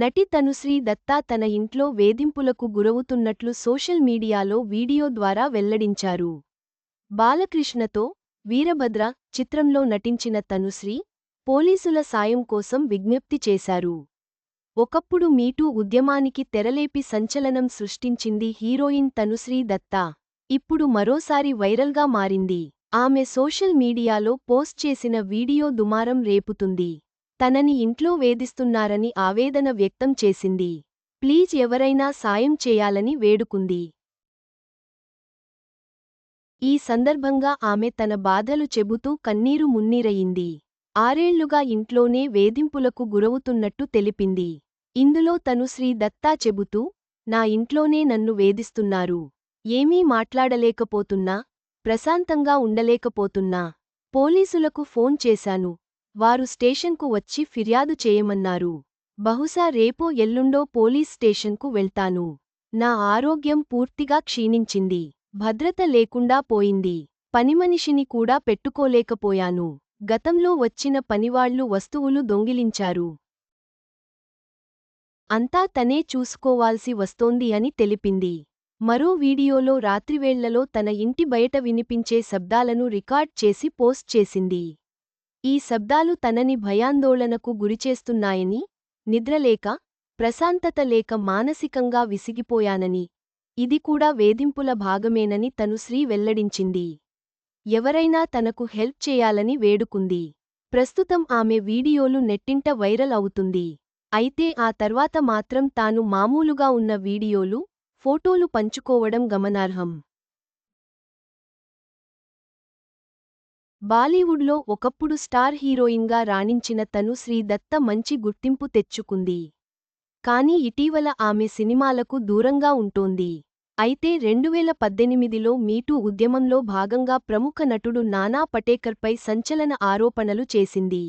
నటి తనుశ్రీ దత్తా తన ఇంట్లో వేధింపులకు గురవుతున్నట్లు సోషల్ మీడియాలో వీడియో ద్వారా వెల్లడించారు. బాలకృష్ణతో వీరభద్ర చిత్రంలో నటించిన తనుశ్రీ పోలీసుల సాయం కోసం విజ్ఞప్తి చేశారు. ఒకప్పుడు మీటూ ఉద్యమానికి తెరలేపి సంచలనం సృష్టించింది హీరోయిన్ తనుశ్రీ దత్తా. ఇప్పుడు మరోసారి వైరల్గా మారింది. ఆమె సోషల్ మీడియాలో పోస్ట్ చేసిన వీడియో దుమారం రేపుతుంది. తనని ఇంట్లో వేధిస్తున్నారని ఆవేదన వ్యక్తం చేసింది. ప్లీజ్ ఎవరైనా సాయం చేయాలని వేడుకుంది. ఈ సందర్భంగా ఆమె తన బాధలు చెబుతూ కన్నీరు మున్నీరయింది. ఆరేళ్ళుగా ఇంట్లోనే వేధింపులకు గురవుతున్నట్టు తెలిపింది. ఇందులో తను శ్రీ దత్తా చెబుతూ నా ఇంట్లోనే నన్ను వేధిస్తున్నారు. ఏమీ మాట్లాడలేకపోతున్నా ప్రశాంతంగా ఉండలేకపోతున్నా. పోలీసులకు ఫోన్ చేశాను. వారు స్టేషన్కు వచ్చి ఫిర్యాదు చేయమన్నారు. బహుశా రేపో ఎల్లుండో పోలీస్ స్టేషన్కు వెళ్తాను. నా ఆరోగ్యం పూర్తిగా క్షీణించింది. భద్రత లేకుండా పోయింది. పనిమనిషిని కూడా పెట్టుకోలేకపోయాను. గతంలో వచ్చిన పనివాళ్ళు వస్తువులు దొంగిలించారు. అంతా తనే చూసుకోవాల్సి వస్తోంది అని తెలిపింది. మరో వీడియోలో రాత్రివేళ్ళలో తన ఇంటి బయట వినిపించే శబ్దాలను రికార్డ్ చేసి పోస్ట్ చేసింది. ఈ శబ్దాలు తనని భయాందోళనకు గురిచేస్తున్నాయని నిద్రలేక ప్రశాంతత లేక మానసికంగా విసిగిపోయానని. ఇది కూడా వేధింపుల భాగమేనని తను శ్రీ వెల్లడించింది. ఎవరైనా తనకు హెల్ప్ చేయాలని వేడుకుంది. ప్రస్తుతం ఆమె వీడియోలు నెట్టింట వైరల్ అవుతుంది. అయితే ఆ తర్వాత మాత్రం తాను మామూలుగా ఉన్న వీడియోలు ఫోటోలు పంచుకోవడం గమనార్హం. బాలీవుడ్లో ఒకప్పుడు స్టార్ హీరోయిన్గా రాణించిన తను శ్రీదత్త మంచి గుర్తింపు తెచ్చుకుంది. కానీ ఇటీవల ఆమె సినిమాలకు దూరంగా ఉంటోంది. అయితే రెండువేల పద్దెనిమిదిలో మీటూ ఉద్యమంలో భాగంగా ప్రముఖ నటుడు నానా పటేకర్పై సంచలన ఆరోపణలు చేసింది.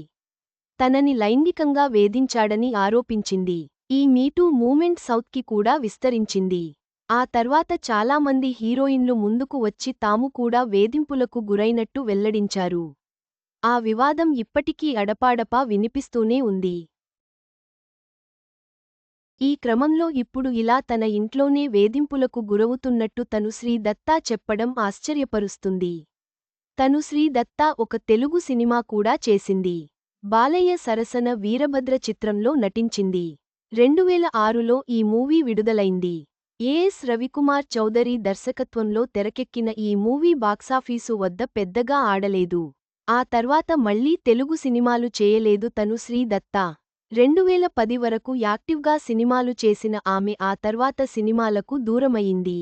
తనని లైంగికంగా వేధించాడని ఆరోపించింది. ఈ మీటూ మూమెంట్ సౌత్కి కూడా విస్తరించింది. ఆ తర్వాత చాలామంది హీరోయిన్లు ముందుకు వచ్చి తాము కూడా వేధింపులకు గురైనట్టు వెల్లడించారు. ఆ వివాదం ఇప్పటికీ అడపాడపా వినిపిస్తూనే ఉంది. ఈ క్రమంలో ఇప్పుడు ఇలా తన ఇంట్లోనే వేధింపులకు గురవుతున్నట్టు తను శ్రీ దత్తా చెప్పడం ఆశ్చర్యపరుస్తుంది. తను శ్రీ దత్తా ఒక తెలుగు సినిమా కూడా చేసింది. బాలయ్య సరసన వీరభద్ర చిత్రంలో నటించింది. రెండువేల ఆరులో ఈ మూవీ విడుదలైంది. ఏఎస్ రవికుమార్ చౌదరి దర్శకత్వంలో తెరకెక్కిన ఈ మూవీ బాక్సాఫీసు వద్ద పెద్దగా ఆడలేదు. ఆ తర్వాత మళ్ళీ తెలుగు సినిమాలు చేయలేదు తను శ్రీ దత్తా రెండువేల పది వరకు యాక్టివ్గా సినిమాలు చేసిన ఆమె ఆ తర్వాత సినిమాలకు దూరమయింది